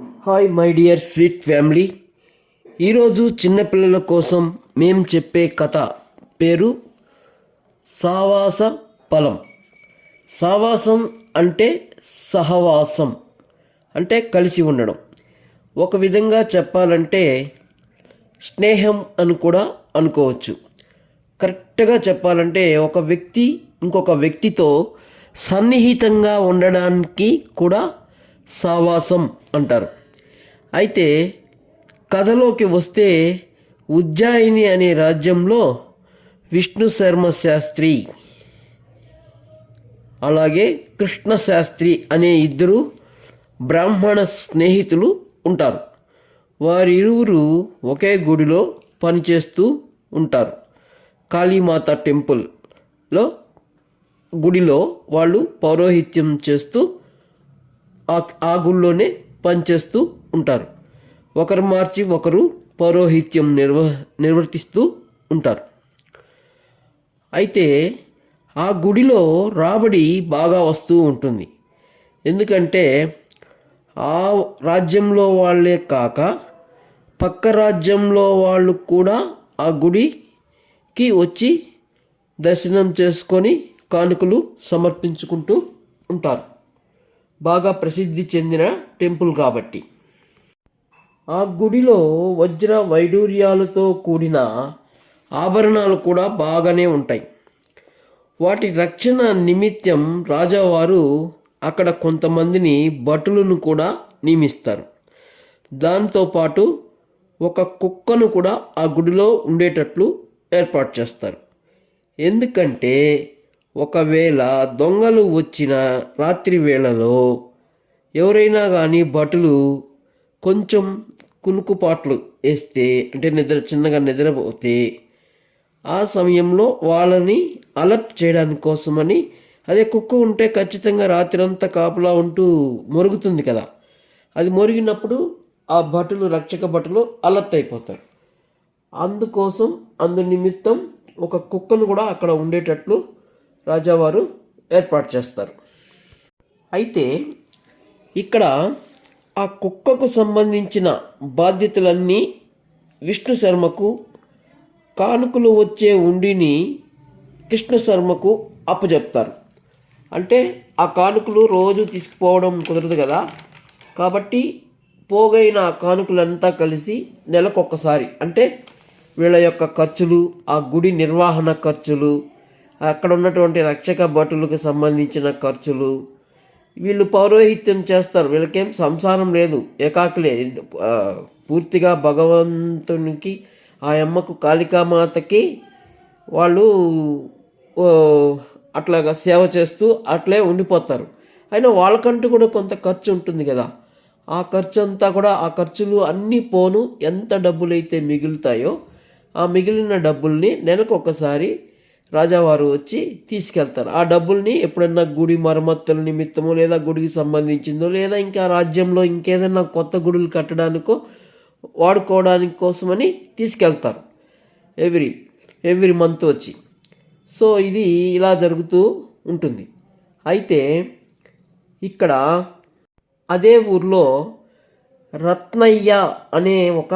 Hi my dear sweet family ఈరోజు చిన్నపిల్లల కోసం మేం చెప్పే కథ పేరు సావాస ఫలం సావాసం అంటే సహవాసం అంటే కలిసి ఉండడం. ఒక విధంగా చెప్పాలంటే స్నేహం అని కూడా అనుకోవచ్చు. కరెక్ట్గా చెప్పాలంటే ఒక వ్యక్తి ఇంకొక వ్యక్తితో సన్నిహితంగా ఉండడానికి కూడా సావాసం అంటారు. అయితే కథలోకి వస్తే ఉజ్జాయిని అనే రాజ్యంలో విష్ణు శర్మ శాస్త్రి అలాగే కృష్ణ శాస్త్రి అనే ఇద్దరు బ్రాహ్మణ స్నేహితులు ఉంటారు. వారిరువురు ఒకే గుడిలో పనిచేస్తూ ఉంటారు. కాళీమాత టెంపుల్లో గుడిలో వాళ్ళు పౌరోహిత్యం చేస్తూ ఆ ఆ గుళ్ళోనే పనిచేస్తూ ఉంటారు. ఒకరు మార్చి ఒకరు పౌరోహిత్యం నిర్వ నిర్వర్తిస్తూ ఉంటారు. అయితే ఆ గుడిలో రాబడి బాగా వస్తూ ఉంటుంది. ఎందుకంటే ఆ రాజ్యంలో వాళ్ళే కాక పక్క రాజ్యంలో వాళ్ళు కూడా ఆ గుడికి వచ్చి దర్శనం చేసుకొని కానుకలు సమర్పించుకుంటూ ఉంటారు. బాగా ప్రసిద్ధి చెందిన టెంపుల్ కాబట్టి. ఆ గుడిలో వజ్ర వైడూర్యాలతో కూడిన ఆభరణాలు కూడా బాగానే ఉంటాయి. వాటి రక్షణ నిమిత్తం రాజావారు అక్కడ కొంతమందిని భటులను కూడా నియమిస్తారు. దాంతోపాటు ఒక కుక్కను కూడా ఆ గుడిలో ఉండేటట్లు ఏర్పాటు చేస్తారు. ఎందుకంటే ఒకవేళ దొంగలు వచ్చిన రాత్రి వేళలో ఎవరైనా కానీ భటులు కొంచెం కునుకుపాట్లు వేస్తే అంటే నిద్ర చిన్నగా నిద్రపోతే ఆ సమయంలో వాళ్ళని అలర్ట్ చేయడానికి కోసమని అదే కుక్క ఉంటే ఖచ్చితంగా రాత్రంతా కాపులా ఉంటూ మొరుగుతుంది కదా. అది మొరిగినప్పుడు ఆ భటులు రక్షక భటులు అలర్ట్ అయిపోతారు. అందుకోసం అందు నిమిత్తం ఒక కుక్కను కూడా అక్కడ ఉండేటట్లు రాజావారు ఏర్పాటు చేస్తారు. అయితే ఇక్కడ ఆ కుక్కకు సంబంధించిన బాధ్యతలన్నీ విష్ణు శర్మకు కానుకలు వచ్చే ఉండిని కృష్ణ శర్మకు అప్పచెప్తారు అంటే ఆ కానుకలు రోజు తీసుకుపోవడం కుదరదు కదా. కాబట్టి పోగైన ఆ కానుకలంతా కలిసి నెలకొకసారి అంటే వీళ్ళ యొక్క ఖర్చులు ఆ గుడి నిర్వహణ ఖర్చులు అక్కడ ఉన్నటువంటి రక్షక భటులకు సంబంధించిన ఖర్చులు. వీళ్ళు పౌరోహిత్యం చేస్తారు. వీళ్ళకేం సంసారం లేదు. ఏకాకులే. పూర్తిగా భగవంతునికి ఆ అమ్మకు కాళికామాతకి వాళ్ళు అట్లాగా సేవ చేస్తూ అట్లే ఉండిపోతారు. అయినా వాళ్ళకంటూ కూడా కొంత ఖర్చు ఉంటుంది కదా. ఆ ఖర్చు అంతా కూడా ఆ ఖర్చులు అన్నీ పోను. ఎంత డబ్బులు అయితే మిగులుతాయో ఆ మిగిలిన డబ్బుల్ని నెలకు ఒకసారి రాజావారు వచ్చి తీసుకెళ్తారు. ఆ డబ్బుల్ని ఎప్పుడన్నా గుడి మరమ్మతుల నిమిత్తమో లేదా గుడికి సంబంధించిందో లేదా ఇంకా రాజ్యంలో ఇంకేదన్నా కొత్త గుడులు కట్టడానికో వాడుకోవడానికి కోసమని తీసుకెళ్తారు. ఎవ్రీ ఎవ్రీ మంత్ వచ్చి. సో ఇది ఇలా జరుగుతూ ఉంటుంది. అయితే ఇక్కడ అదే ఊర్లో రత్నయ్య అనే ఒక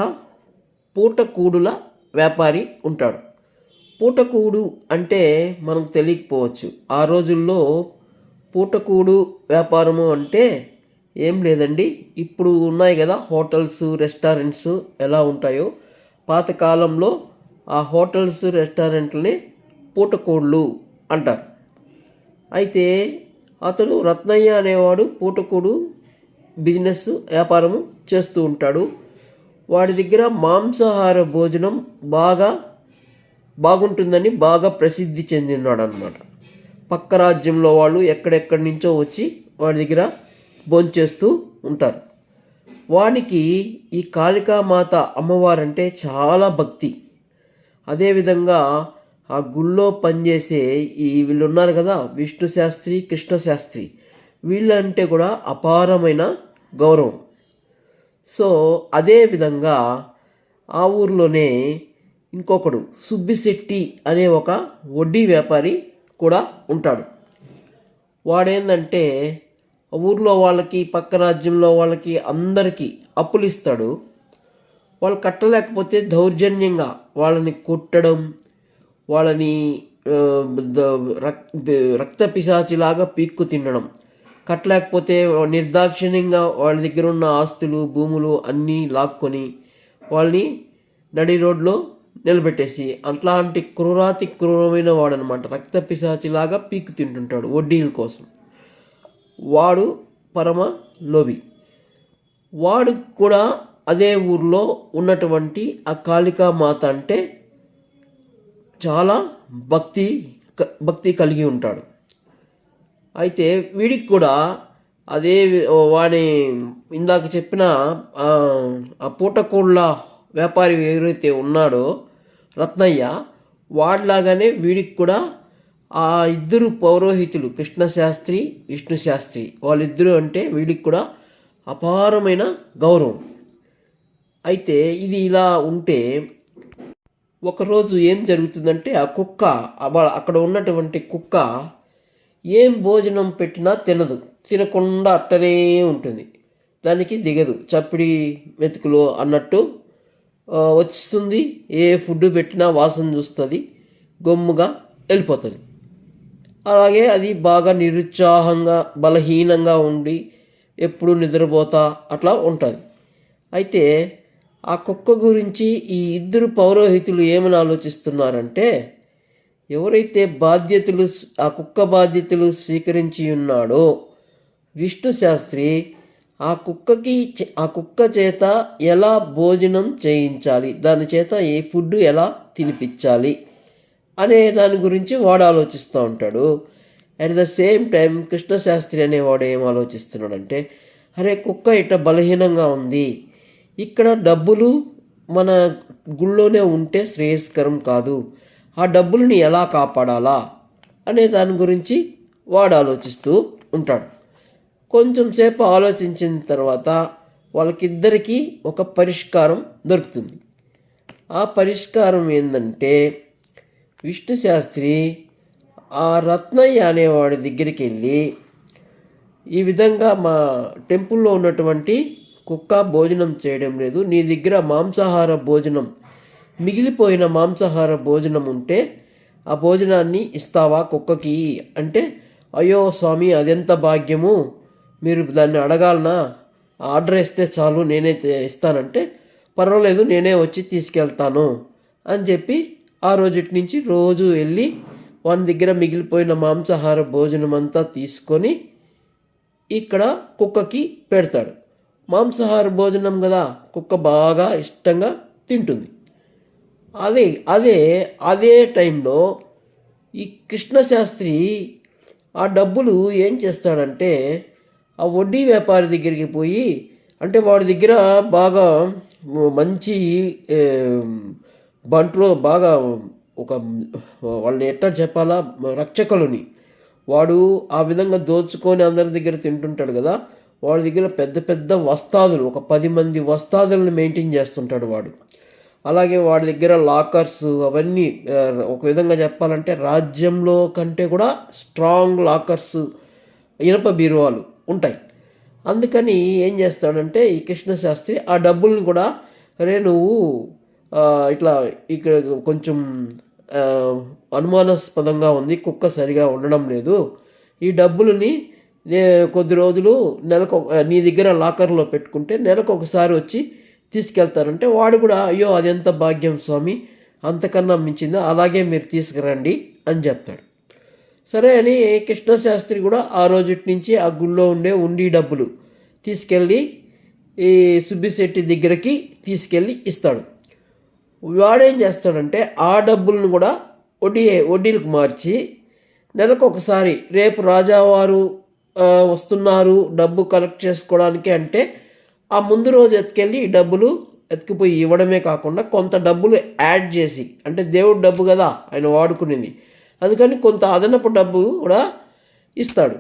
పూటకూడుల వ్యాపారి ఉంటాడు. పూటకూడు అంటే మనకు తెలియకపోవచ్చు. ఆ రోజుల్లో పూటకూడు వ్యాపారము అంటే ఏం లేదండి. ఇప్పుడు ఉన్నాయి కదా హోటల్స్ రెస్టారెంట్స్ ఎలా ఉంటాయో. పాతకాలంలో ఆ హోటల్స్ రెస్టారెంట్లని పూటకూళ్ళు అంటారు. అయితే అతను రత్నయ్య అనేవాడు పూటకూడు బిజినెస్ వ్యాపారము చేస్తూ ఉంటాడు. వాడి దగ్గర మాంసాహార భోజనం బాగా బాగుంటుందని బాగా ప్రసిద్ధి చెందినాడు అనమాట పక్క రాజ్యంలో వాళ్ళు ఎక్కడెక్కడి నుంచో వచ్చి వాడి దగ్గర భోంచేస్తూ ఉంటారు. వానికి ఈ కాళికామాత అమ్మవారంటే చాలా భక్తి. అదేవిధంగా ఆ గుళ్ళో పనిచేసే ఈ వీళ్ళు ఉన్నారు కదా విష్ణు శాస్త్రి కృష్ణ శాస్త్రి. వీళ్ళంటే కూడా అపారమైన గౌరవం. సో అదే విధంగా ఆ ఊర్లోనే ఇంకొకడు సుబ్బిశెట్టి అనే ఒక వడ్డీ వ్యాపారి కూడా ఉంటాడు. వాడేందంటే ఊర్లో వాళ్ళకి పక్క రాజ్యంలో వాళ్ళకి అందరికీ అప్పులు ఇస్తాడు. వాళ్ళు కట్టలేకపోతే దౌర్జన్యంగా వాళ్ళని కొట్టడం వాళ్ళని రక్- రక్త పిశాచిలాగా పీక్కు తినడం కట్టలేకపోతే నిర్దాక్షిణ్యంగా వాళ్ళ దగ్గర ఉన్న ఆస్తులు భూములు అన్నీ లాక్కొని వాళ్ళని నడి రోడ్లో నిలబెట్టేసి అట్లాంటి క్రూరాతి క్రూరమైన వాడనమాట. రక్త పిశాచిలాగా పీక్ తింటుంటాడు వడ్డీల కోసం. వాడు పరమ లోబి వాడు కూడా అదే ఊర్లో ఉన్నటువంటి ఆ కాళికా మాత అంటే చాలా భక్తి భక్తి కలిగి ఉంటాడు. అయితే వీడికి కూడా అదే వి- వాడి ఇందాక చెప్పిన ఆ, ఆ పూటకోళ్ళ వ్యాపారి ఎవరైతే ఉన్నాడో రత్నయ్య వాడిలాగానే వీడికి కూడా ఆ ఇద్దరు పౌరోహితులు కృష్ణశాస్త్రి విష్ణు శాస్త్రి వాళ్ళిద్దరూ అంటే వీడికి కూడా అపారమైన గౌరవం. అయితే ఇది ఇలా ఉంటే ఒకరోజు ఏం జరుగుతుందంటే ఆ కుక్క అక్కడ ఉన్నటువంటి కుక్క ఏం భోజనం పెట్టినా తినదు తినకుండా అట్టనే ఉంటుంది. దానికి దిగదు చప్పిడి మెతుకులు అన్నట్టు వస్తుంది ఏ ఫుడ్ పెట్టినా వాసన చూస్తుంది గమ్ముగా వెళ్ళిపోతుంది. అలాగే అది బాగా నిరుత్సాహంగా బలహీనంగా ఉండి ఎప్పుడు నిద్రపోతా అట్లా ఉంటుంది. అయితే ఆ కుక్క గురించి ఈ ఇద్దరు పౌరోహితులు ఏమని ఆలోచిస్తున్నారంటే ఎవరైతే బాధ్యతలు ఆ కుక్క బాధ్యతలు స్వీకరించి ఉన్నాడో విష్ణు శాస్త్రి ఆ కుక్కకి చే- ఆ కుక్క చేత ఎలా భోజనం చేయించాలి? దాని చేత ఏ ఫుడ్ ఎలా తినిపించాలి? అనే దాని గురించి వాడు ఆలోచిస్తూ ఉంటాడు. At the same time Krishnashastri అనేవాడు ఏం ఆలోచిస్తున్నాడంటే అరే కుక్క ఇట్ట బలహీనంగా ఉంది. ఇక్కడ డబ్బులు మన గుళ్ళోనే ఉంటే శ్రేయస్కరం కాదు. ఆ డబ్బులని ఎలా కాపాడాలా? అనే దాని గురించి వాడు ఆలోచిస్తూ ఉంటాడు. కొంచెం సేపు ఆలోచించిన తర్వాత వాళ్ళకిద్దరికీ ఒక పరిష్కారం దొరుకుతుంది. ఆ పరిష్కారం ఏంటంటే విష్ణు శాస్త్రి ఆ రత్నయ్య అనేవాడి దగ్గరికి వెళ్ళి ఈ విధంగా మా టెంపుల్లో ఉన్నటువంటి కుక్క భోజనం చేయడం లేదు నీ దగ్గర మాంసాహార భోజనం మిగిలిపోయిన మాంసాహార భోజనం ఉంటే ఆ భోజనాన్ని ఇస్తావా కుక్కకి? అంటే అయ్యో స్వామి అదెంత భాగ్యము? మీరు దాన్ని అడగాలనా? ఆర్డర్ ఇస్తే చాలు నేనే ఇస్తానంటే పర్వాలేదు నేనే వచ్చి తీసుకెళ్తాను అని చెప్పి ఆ రోజుటి నుంచి రోజు వెళ్ళి వాని దగ్గర మిగిలిపోయిన మాంసాహార భోజనం అంతా తీసుకొని ఇక్కడ కుక్కకి పెడతాడు. మాంసాహార భోజనం కదా కుక్క బాగా ఇష్టంగా తింటుంది. అదే అదే అదే టైంలో ఈ కృష్ణశాస్త్రి ఆ డబ్బులు ఏం చేస్తాడంటే ఆ వడ్డీ వ్యాపారి దగ్గరికి పోయి అంటే వాడి దగ్గర బాగా మంచి బంట్లో బాగా ఒక వాళ్ళని ఎట్లా చెప్పాలా రక్షకులని. వాడు ఆ విధంగా దోచుకొని అందరి దగ్గర తింటుంటాడు కదా వాడి దగ్గర పెద్ద పెద్ద వస్తాదులు ఒక పది మంది వస్తాదులను మెయింటైన్ చేస్తుంటాడు వాడు. అలాగే వాడి దగ్గర లాకర్స్ అవన్నీ ఒక విధంగా చెప్పాలంటే రాజ్యంలో కంటే కూడా స్ట్రాంగ్ లాకర్స్ ఇనప బీరువాలు. ఉంటాయి. అందుకని ఏం చేస్తాడంటే ఈ కృష్ణశాస్త్రి ఆ డబ్బుల్ని కూడా రే నువ్వు ఇట్లా ఇక్కడ కొంచెం అనుమానాస్పదంగా ఉంది కుక్క సరిగా ఉండడం లేదు. ఈ డబ్బులని నే కొద్ది రోజులు నెలకు నీ దగ్గర లాకర్లో పెట్టుకుంటే నెలకు ఒకసారి వచ్చి తీసుకెళ్తారంటే వాడు కూడా అయ్యో అదెంత భాగ్యం స్వామి అంతకన్నా మించిందా అలాగే మీరు తీసుకురండి అని చెప్తాడు. సరే అని కృష్ణశాస్త్రి కూడా ఆ రోజుటి నుంచి ఆ గుళ్ళో ఉండే ఉండి డబ్బులు తీసుకెళ్ళి ఈ సుబ్బిశెట్టి దగ్గరికి తీసుకెళ్ళి ఇస్తాడు. వాడేం చేస్తాడంటే ఆ డబ్బులను కూడా వడ్డీ వడ్డీలకు మార్చి నెలకు ఒకసారి రేపు రాజావారు వస్తున్నారు డబ్బు కలెక్ట్ చేసుకోవడానికి అంటే ఆ ముందు రోజు ఎత్తుకెళ్ళి ఈ డబ్బులు ఎత్తుకుపోయి ఇవ్వడమే కాకుండా కొంత డబ్బులు యాడ్ చేసి అంటే దేవుడు డబ్బు కదా ఆయన వాడుకునేది అందుకని కొంత అదనపు డబ్బు కూడా ఇస్తాడు.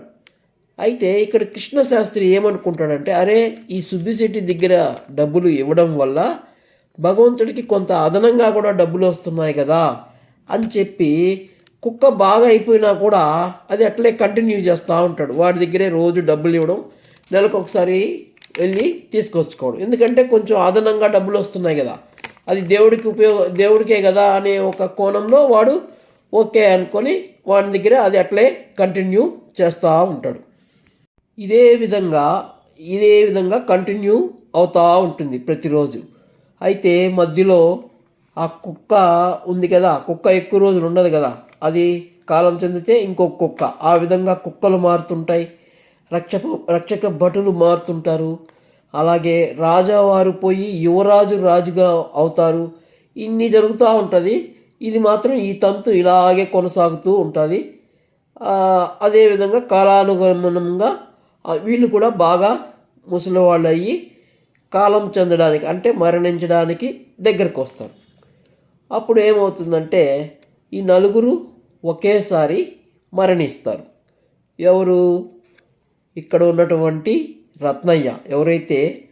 అయితే ఇక్కడ కృష్ణశాస్త్రి ఏమనుకుంటాడంటే అరే ఈ సుబ్బిశెట్టి దగ్గర డబ్బులు ఇవ్వడం వల్ల భగవంతుడికి కొంత అదనంగా కూడా డబ్బులు వస్తున్నాయి కదా అని చెప్పి కుక్క బాగా అయిపోయినా కూడా అది అట్లే కంటిన్యూ చేస్తూ ఉంటాడు. వాడి దగ్గరే రోజు డబ్బులు ఇవ్వడం నెలకు ఒకసారి వెళ్ళి తీసుకొచ్చుకోవడం. ఎందుకంటే కొంచెం అదనంగా డబ్బులు వస్తున్నాయి కదా. అది దేవుడికి ఉపయోగ దేవుడికే కదా అనే ఒక కోణంలో వాడు ఓకే అనుకొని వాడి దగ్గర అది అట్లే కంటిన్యూ చేస్తూ ఉంటాడు. ఇదే విధంగా ఇదే విధంగా కంటిన్యూ అవుతూ ఉంటుంది ప్రతిరోజు. అయితే మధ్యలో ఆ కుక్క ఉంది కదా కుక్క ఎక్కువ రోజులు ఉండదు కదా అది కాలం చెందితే ఇంకొక కుక్క. ఆ విధంగా కుక్కలు మారుతుంటాయి రక్షక రక్షక భటులు మారుతుంటారు. అలాగే రాజావారు పోయి యువరాజు రాజుగా అవుతారు. ఇన్ని జరుగుతూ ఉంటుంది. ఇది మాత్రం ఈ తంతు ఇలాగే కొనసాగుతూ ఉంటుంది. అదేవిధంగా కాలానుగుణంగా వీళ్ళు కూడా బాగా ముసలివాళ్ళు అయ్యి కాలం చెందడానికి అంటే మరణించడానికి దగ్గరకు వస్తారు. అప్పుడు ఏమవుతుందంటే ఈ నలుగురు ఒకేసారి మరణిస్తారు. ఎవరు? ఇక్కడ ఉన్నటువంటి రత్నయ్య. ఎవరైతే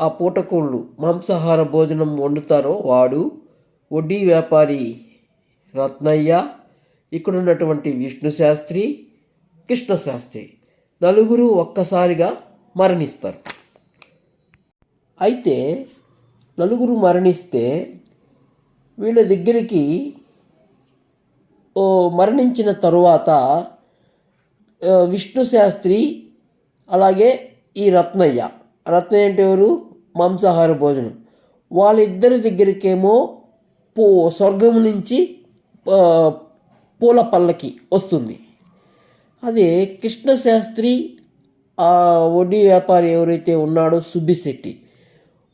ఆ పూటకోళ్ళు మాంసాహార భోజనం వండుతారో వాడు వడ్డీ వ్యాపారి రత్నయ్య ఇక్కడ ఉన్నటువంటి విష్ణు శాస్త్రి కృష్ణ శాస్త్రి నలుగురు ఒక్కసారిగా మరణిస్తారు. అయితే నలుగురు మరణిస్తే వీళ్ళ దగ్గరికి మరణించిన తరువాత విష్ణు శాస్త్రి అలాగే ఈ రత్నయ్య. రత్నయ్య అంటే ఎవరు? మాంసాహార భోజనం. వాళ్ళిద్దరి దగ్గరికేమో పో స్వర్గం నుంచి పూల పల్లకి వస్తుంది. అదే కృష్ణశాస్త్రి ఆ వడ్డీ వ్యాపారి ఎవరైతే ఉన్నాడో సుబ్బిశెట్టి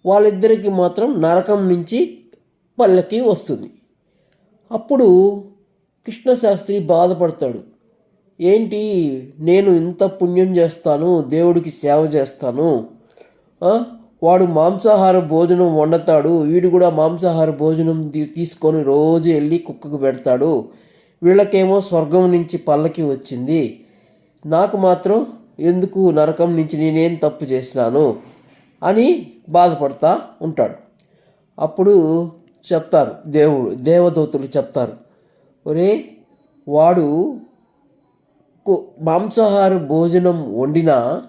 వాళ్ళిద్దరికి మాత్రం నరకం నుంచి పల్లకి వస్తుంది. అప్పుడు కృష్ణశాస్త్రి బాధపడతాడు. ఏంటి? నేను ఇంత పుణ్యం చేస్తాను దేవుడికి సేవ చేస్తాను వాడు మాంసాహార భోజనం వండుతాడు వీడు కూడా మాంసాహార భోజనం తీసుకొని రోజు వెళ్ళి కుక్కకు పెడతాడు. వీళ్ళకేమో స్వర్గం నుంచి పల్లకి వచ్చింది. నాకు మాత్రం ఎందుకు నరకం నుంచి నేనేం తప్పు చేసినాను అని బాధపడతా ఉంటాడు. అప్పుడు చెప్తారు దేవుడు దేవదూతలు చెప్తారు ఒరే వాడు కు- మాంసాహార భోజనం వండిన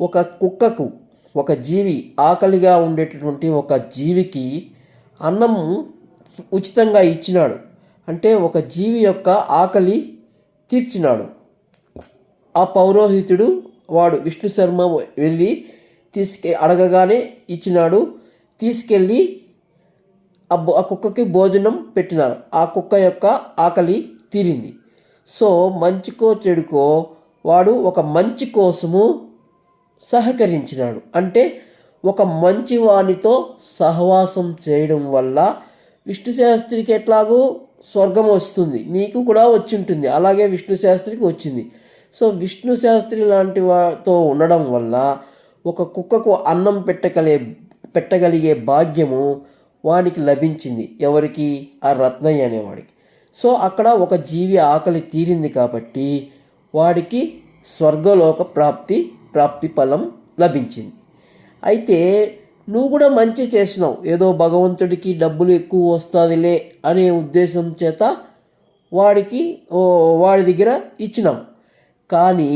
ఒక కుక్కకు ఒక జీవి ఆకలిగా ఉండేటటువంటి ఒక జీవికి అన్నం ఉచితంగా ఇచ్చినాడు. అంటే ఒక జీవి యొక్క ఆకలి తీర్చినాడు. ఆ పౌరోహితుడు వాడు విష్ణు శర్మ వెళ్ళి తీసుకె అడగగానే ఇచ్చినాడు. తీసుకెళ్ళి ఆ కుక్కకి భోజనం పెట్టినారు. ఆ కుక్క యొక్క ఆకలి తీరింది. సో మంచికో చెడుకో వాడు ఒక మంచి కోసము సహకరించినాడు. అంటే ఒక మంచి వానితో సహవాసం చేయడం వల్ల విష్ణు శాస్త్రికి ఎట్లాగో స్వర్గం వస్తుంది. నీకు కూడా వచ్చి ఉంటుంది అలాగే విష్ణు శాస్త్రికి వచ్చింది. సో విష్ణు శాస్త్రి లాంటి వాతో ఉండడం వల్ల ఒక కుక్కకు అన్నం పెట్టగలే పెట్టగలిగే భాగ్యము వానికి లభించింది. ఎవరికి? ఆ రత్నయ్య అనేవాడికి. సో అక్కడ ఒక జీవి ఆకలి తీరింది కాబట్టి వాడికి స్వర్గలోక ప్రాప్తి ప్రాప్తి ఫలం లభించింది. అయితే నువ్వు కూడా మంచి చేసినావు. ఏదో భగవంతుడికి డబ్బులు ఎక్కువ వస్తుందిలే అనే ఉద్దేశం చేత వాడికి వాడి దగ్గర ఇచ్చినాం. కానీ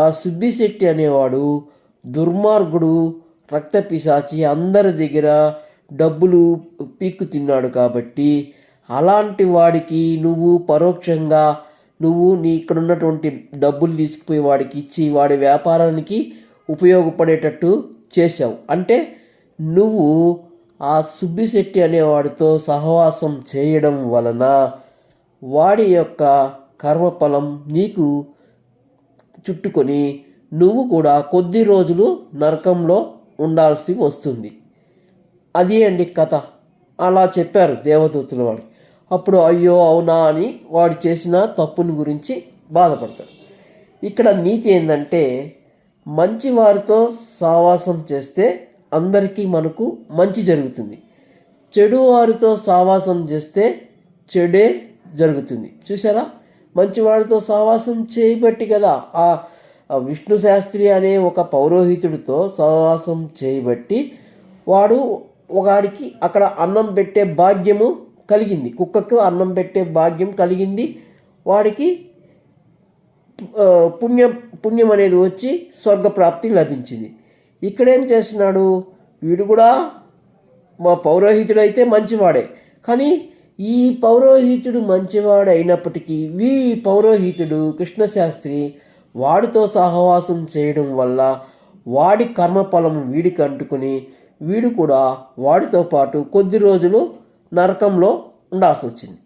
ఆ సుబ్బిశెట్టి అనేవాడు దుర్మార్గుడు రక్త పిశాచి అందరి దగ్గర డబ్బులు పీక్కు తిన్నాడు కాబట్టి అలాంటి వాడికి నువ్వు పరోక్షంగా నువ్వు నీ ఇక్కడ ఉన్నటువంటి డబ్బులు తీసుకుపోయి వాడికి ఇచ్చి వాడి వ్యాపారానికి ఉపయోగపడేటట్టు చేశావు. అంటే నువ్వు ఆ సుబ్బిశెట్టి అనేవాడితో సహవాసం చేయడం వలన వాడి యొక్క కర్మఫలం నీకు చుట్టుకొని నువ్వు కూడా కొద్ది రోజులు నరకంలో ఉండాల్సి వస్తుంది. అది అండి కథ. అలా చెప్పారు దేవదూతుల వాడికి అప్పుడు అయ్యో అవునా అని వాడు చేసిన తప్పుని గురించి బాధపడతాడు. ఇక్కడ నీతి ఏంటంటే మంచి వారితో సావాసం చేస్తే అందరికీ మనకు మంచి జరుగుతుంది. చెడు వారితో సావాసం చేస్తే చెడే జరుగుతుంది. చూసారా మంచివాడితో సావాసం చేయబట్టి కదా ఆ విష్ణు శాస్త్రి అనే ఒక పౌరోహితుడితో సహవాసం చేయబట్టి వాడు ఒకడికి అక్కడ అన్నం పెట్టే భాగ్యము కలిగింది. కుక్కకు అన్నం పెట్టే భాగ్యం కలిగింది. వాడికి పుణ్యం పుణ్యం అనేది వచ్చి స్వర్గప్రాప్తి లభించింది. ఇక్కడేం చేస్తున్నాడు? వీడు కూడా మా పౌరోహితుడు అయితే మంచివాడే. కానీ ఈ పౌరోహితుడు మంచివాడు అయినప్పటికీ వీ పౌరోహితుడు కృష్ణశాస్త్రి వాడితో సహవాసం చేయడం వల్ల వాడి కర్మఫలం వీడికి అంటుకుని వీడు కూడా వాడితో పాటు కొద్ది రోజులు నరకంలో ఉండాల్సి వచ్చింది.